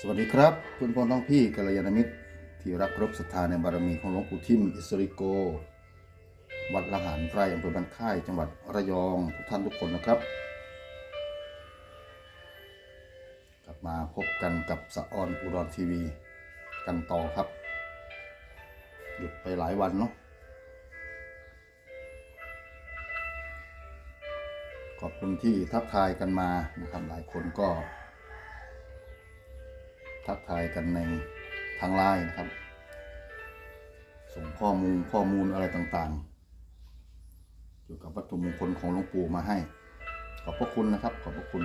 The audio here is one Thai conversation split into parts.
สวัสดีครับเพื่อนพ้องน้องพี่กัลยาณมิตร ที่รักรบศรัทธาในบารมีของหลวงปู่ทิมอิสริโก วัดละหารไพรอำเภอบันค่าย จังหวัดระยองทุกท่านทุกคนนะครับ กลับมาพบกันกับสะออนอุดรทีวีกันต่อครับ หยุดไปหลายวันเนาะขอบคุณที่ทักทายกันมานะครับหลายคนก็ ทักทายกันในทางไลน์นะครับ ส่งข้อมูลข้อมูลอะไรต่างๆ เกี่ยวกับวัตถุมงคลของหลวงปู่มาให้ ขอบพระคุณนะครับ ขอบพระคุณ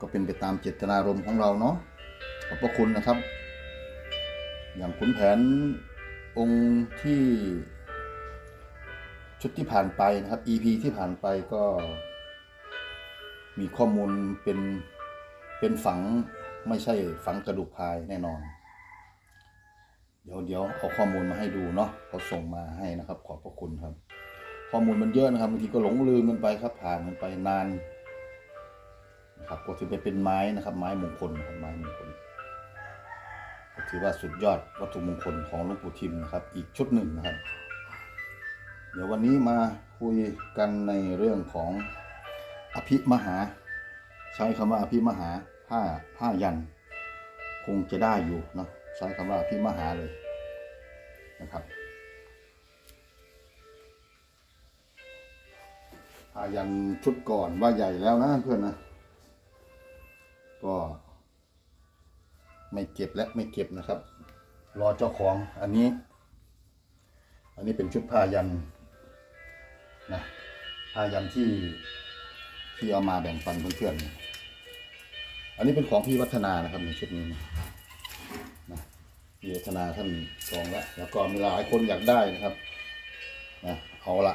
ก็เป็นไปตามเจตนารมณ์ของเราเนาะขอบพระคุณนะครับ อย่างขุนแผนองค์ที่ชุดที่ผ่านไปนะครับ EP ที่ผ่านไปก็มีข้อมูลเป็นเป็นฝัง ไม่ใช่ฝังกระดูกพายแน่นอน เดี๋ยวเดี๋ยวเอาข้อมูลมาให้ดูเนาะเขาส่งมาให้นะครับ ขอบพระคุณครับ ข้อมูลมันเยอะนะครับบางทีก็หลงลืมมันไปครับผ่านมันไปนานนะครับก็ถือไปเป็นไม้นะครับ ไม้มงคลนะครับไม้มงคลก็ถือว่าสุดยอดวัตถุมงคลของหลวงปู่ทิมนะครับ อีกชุดหนึ่งนะครับ เดี๋ยววันนี้มาคุยกันในเรื่องของอภิมหา ใช้คำว่าอภิมหา ผ้าผ้ายัน คงจะได้อยู่เนาะใช้คำว่าอภิมหาเลยนะครับผ้ายันชุดก่อนว่าใหญ่แล้วนะเพื่อนนะ ก็ไม่เก็บและไม่เก็บนะครับ รอเจ้าของอันนี้ อันนี้เป็นชุดผ้ายันนะผ้ายันที่ที่เอามาแบ่งปันเพื่อนๆ อันนี้เป็นของพี่วัฒนานะครับในชุดนี้นะนะพี่วัฒนาท่านจองแล้วแล้วก็มีหลายคนอยากได้นะครับนะเอาละ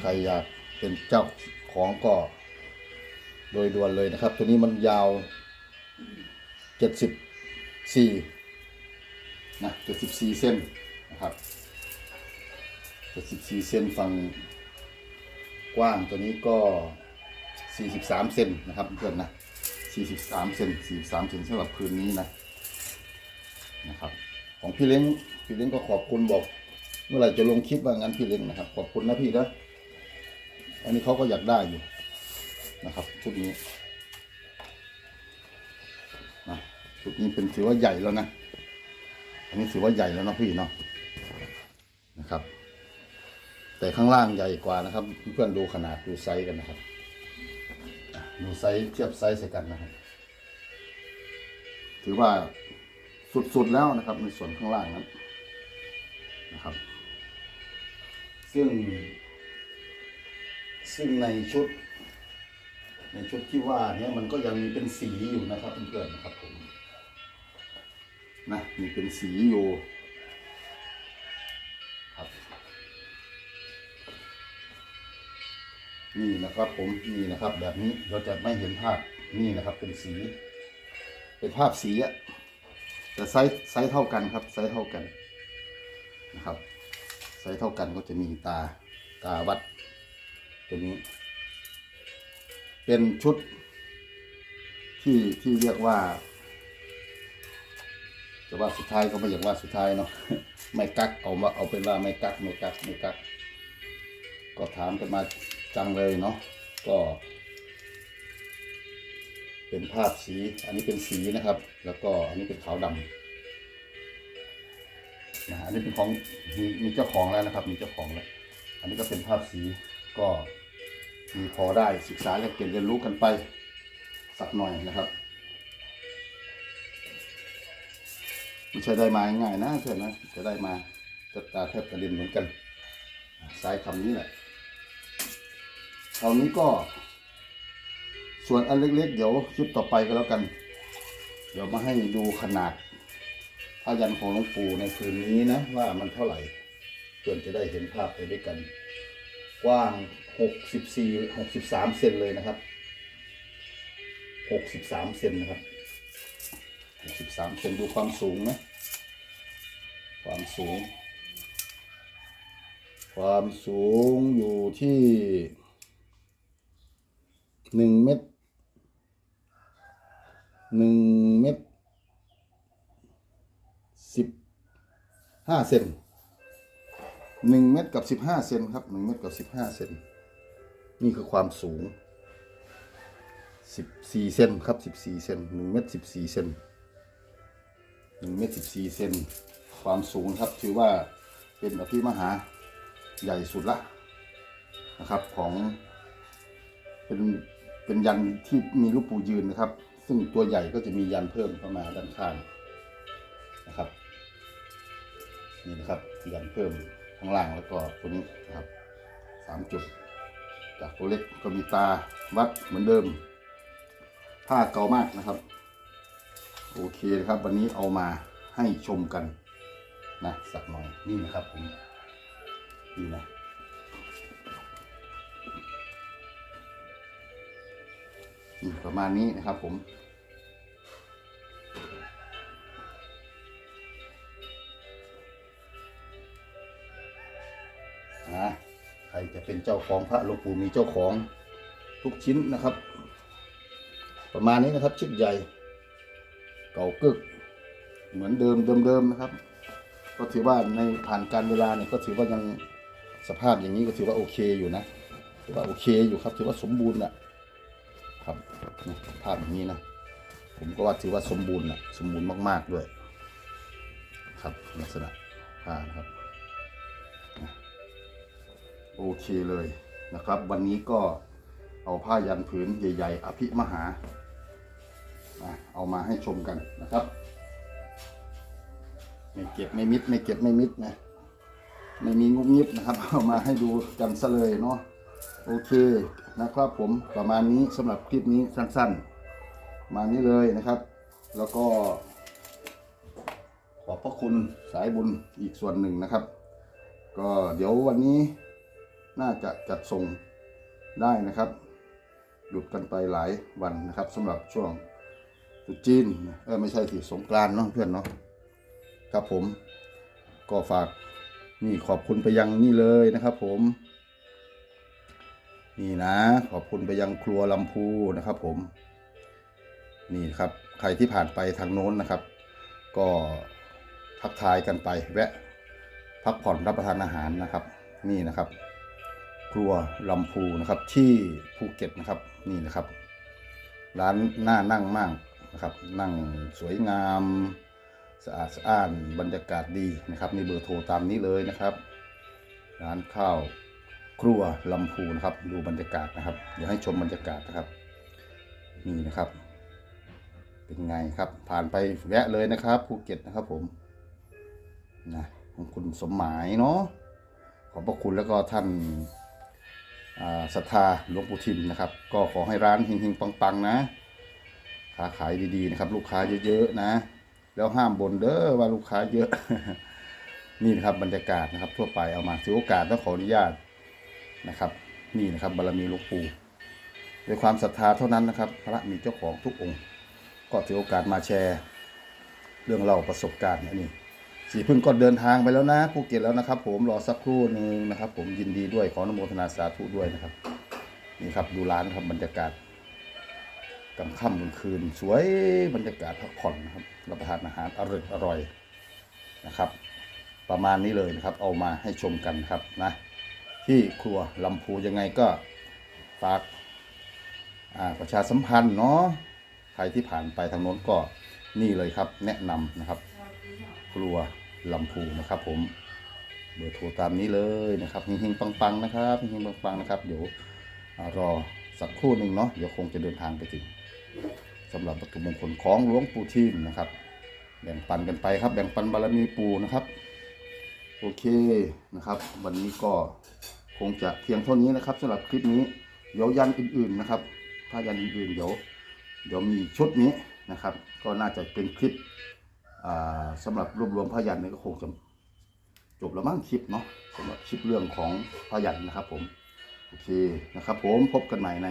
ใครอยากเป็นเจ้าของก็โดยด่วนเลยนะครับ ตัวนี้มันยาวเจ็ดสิบสี่นะเจ็ดสิบสี่เส้นนะครับเจ็ดสิบสี่เส้นฝั่งกว้างตัวนี้ก็43เซนนะครับเพื่อนนะ 43เซน43เซนสำหรับคืนนี้นะนะครับ ของพี่เล้งพี่เล้งก็ขอบคุณบอก เมื่อไหร่จะลงคลิปว่างั้นพี่เล้งนะครับ ขอบคุณนะพี่นะอันนี้เขาก็อยากได้อยู่นะครับชุดนี้นะชุดนี้เป็นถือว่าใหญ่แล้วนะอันนี้ถือว่าใหญ่แล้วนะพี่เนาะนะครับ แต่ข้างล่างใหญ่กว่านะครับ เพื่อนดูขนาดดูไซส์กันนะครับ ดูไซส์เทียบไซส์ใส่กันนะครับ ถือว่าสุดๆแล้วนะครับ ในส่วนข้างล่างนั้นนะครับ ซึ่ง ซึ่งในชุด ในชุดที่ว่าเนี่ยมันก็ยังมีเป็นสีอยู่นะครับเพื่อนๆนะครับผมนะมีเป็นสีอยู่ นี่นะครับผมนี่นะครับ แบบนี้เราจะไม่เห็นภาพนี่นะครับเป็นสี เป็นภาพสีอะแต่ไซส์ไซส์เท่ากันครับไซส์เท่ากันนะครับไซส์เท่ากันก็จะมีตาตาวัดตัวนี้ เป็นชุดที่ที่เรียกว่าจะว่าสุดท้ายก็ไม่อยากว่าสุดท้ายเนาะไม่กักเอามาเอาเป็นว่าไม่กักไม่กักไม่กัก ก็ถามกันมา จังเลยเนาะก็ เป็นภาพสี อันนี้เป็นสีนะครับ แล้วก็อันนี้เป็นขาวดำนะอันนี้เป็นของมีมีเจ้าของแล้วนะครับ มีเจ้าของแล้วอันนี้ก็เป็นภาพสีก็มีพอได้ศึกษาและเก็บเรียนรู้กันไปสักหน่อยนะครับไม่ใช่ได้มาง่ายๆนะเพื่อนนะจะได้มาจะตาแทบกระเด็นเหมือนกันสายคำนี้แหละ คราวนี้ก็ ส่วนอันเล็กๆ เดี๋ยวคลิปต่อไปก็แล้วกัน เดี๋ยวมาให้ดูขนาดพยันของหลวงปู่ในคืนนี้นะ ว่ามันเท่าไหร่เพื่อนจะได้เห็นภาพไปด้วยกัน กว้างหกสิบสี่หกสิบสามเซนเลยนะครับหกสิบสามเซนนะครับหกสิบสามเซนดูความสูงนะ ความสูง ความสูงอยู่ที่ หนึ่งเมตรหนึ่งเม็ดสิบห้าเซนหนึ่งเม็ดกับสิบห้าเซนครับหนึ่งเม็ดกับสิบห้าเซนนี่คือความสูงสิบสี่เซนครับสิบสี่เซนหนึ่งเม็ดสิบสี่เซนหนึ่งเม็ดสิบสี่เซนความสูงครับถือว่าเป็นอภิมหาใหญ่สุดละนะครับของเป็น เป็นยันที่มีลูกปูยืนนะครับ ซึ่งตัวใหญ่ก็จะมียันเพิ่มเข้ามาด้านข้างนะครับนี่นะครับยันเพิ่มข้างล่างแล้วก็ตัวนี้นะครับสามจุด จากตัวเล็กก็มีตาวัดเหมือนเดิม ผ้าเก่ามากนะครับ โอเคนะครับ วันนี้เอามาให้ชมกันนะสักหน่อยนี่นะครับผมนี่นะ ประมาณนี้นะครับผมนะใครจะเป็นเจ้าของพระหลวงปู่มีเจ้าของทุกชิ้นนะครับ ประมาณนี้นะครับชิ้นใหญ่ เก่ากึก เหมือนเดิมเดิมๆนะครับ ก็ถือว่าในผ่านการเวลาเนี่ยก็ถือว่ายังสภาพอย่างนี้ก็ถือว่าโอเคอยู่นะถือว่าโอเคอยู่ครับถือว่าสมบูรณ์อะ ครับนี่ภาพอย่างนี้นะ ผมก็ว่าถือว่าสมบูรณ์อะสมบูรณ์มาก ๆด้วย ครับลักษณะผ้านะครับโอเคเลยนะครับ วันนี้ก็เอาผ้ายันผืนใหญ่ ๆ อภิมหานะเอามาให้ชมกันนะครับ ไม่เก็บไม่มิดไม่เก็บไม่มิดนะ ไม่มีงุบงิบนะครับ เอามาให้ดูกันซะเลยเนาะ โอเคนะครับผมประมาณนี้สำหรับคลิปนี้สั้นๆ มานี้เลยนะครับ แล้วก็ ขอบพระคุณสายบุญอีกส่วนหนึ่งนะครับ ก็เดี๋ยววันนี้น่าจะจัดส่งได้นะครับ หยุดกันไปหลายวันนะครับสำหรับช่วงตรุษจีนเออไม่ใช่สิสงกรานเนาะเพื่อนเนาะครับผมก็ฝากนี่ขอบคุณไปยังนี่เลยนะครับผม นี่นะ ขอบคุณไปยังครัวลำพูนะครับ ผม นี่ครับ ใครที่ผ่านไปทางโน้นนะครับ ก็ทักทายกันไป แวะพักผ่อนรับประทานอาหารนะครับ นี่นะครับ ครัวลำพูนะครับ ที่ภูเก็ตนะครับ นี่นะครับ ร้านน่านั่งมากนะครับ นั่งสวยงามสะอาดสะอ้านบรรยากาศดีนะครับมีเบอร์โทรตามนี้เลยนะครับ ร้านข้าว ครัวลำพูนะครับ ดูบรรยากาศนะครับ เดี๋ยวให้ชมบรรยากาศนะครับ นี่นะครับ เป็นไงครับ ผ่านไปแวะเลยนะครับภูเก็ตนะครับผมนะของคุณสมหมายเนาะขอบพระคุณแล้วก็ท่านอ่าศรัทธาหลวงปู่ทิมนะครับ ก็ขอให้ร้านเฮงๆปังๆนะค้าขายดีๆนะครับ ลูกค้าเยอะๆนะ แล้วห้ามบ่นเด้อว่าลูกค้าเยอะ นี่นะครับบรรยากาศนะครับ ทั่วไปเอามาถือโอกาสต้องขออนุญาต นะครับ นี่นะครับบารมีหลวงปู่ด้วยความศรัทธาเท่านั้นนะครับ พระมีเจ้าของทุกองค์ ก็ถือโอกาสมาแชร์ เรื่องเล่าประสบการณ์นนี้สีพึ่งก็เดินทางไปแล้วนะภูเก็ตแล้วนะครับ ผมรอสักครู่หนึ่งนะครับ ผมยินดีด้วยขออนุโมทนาสาธุด้วยนะครับ นี่ครับดูร้านครับบรรยากาศกลางค่ำกลางคืน สวยบรรยากาศพักผ่อนนะครับรับประทานอาหารอร่อยอร่อยนะครับ ประมาณนี้เลยนะครับ เอามาให้ชมกันครับนะ ที่ครัวลำพูยังไงก็ฝากประชาสัมพันธ์เนาะใครที่ผ่านไปทางโน้นก็นี่เลยครับ แนะนำนะครับ ครัวลำพูนะครับผมเบอร์โทรตามนี้เลยนะครับเฮงๆปังๆนะครับเฮงๆปังๆนะครับ เดี๋ยวอรอสักครู่หนึ่งเนาะเดี๋ยวคงจะเดินทางไปถึงสำหรับวัตถุมงคลของหลวงปู่ทิมนะครับ แบ่งปันกันไปครับ แบ่งปันบารมีปู่นะครับ โอเคนะครับ วันนี้ก็ คงจะเพียงเท่านี้นะครับสำหรับคลิปนี้ เดี๋ยวยันอื่นๆนะครับ ถ้ายันอื่นๆเดี๋ยวเดี๋ยวมีชุดนี้นะครับ ก็น่าจะเป็นคลิปอ่าสำหรับรวบรวมพยันนี่ก็คงจะจบแล้วมั้งคลิปเนาะสำหรับคลิปเรื่องของพยันนะครับ ผมโอเคนะครับ ผมพบกันใหม่ใน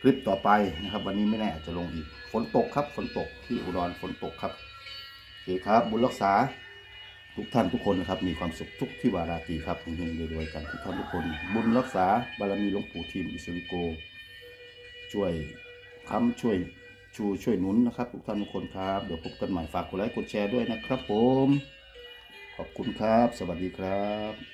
คลิปต่อไปนะครับ วันนี้ไม่แน่อาจจะลงอีกฝนตกครับ ฝนตกที่อุดรฝนตกครับโอเคครับ บุญรักษา ทุกท่านทุกคนนะครับมีความสุขทุกที่วาราตรีครับเฮงๆรวยๆกันทุกท่านทุกคน บุญรักษาบารมีหลวงปู่ทีมอิสริโก ช่วยค้ำช่วยชูช่วยหนุนนะครับ ทุกท่านทุกคนครับเดี๋ยวพบกันใหม่ฝากกดไลค์กดแชร์ด้วยนะครับผม ขอบคุณครับ สวัสดีครับ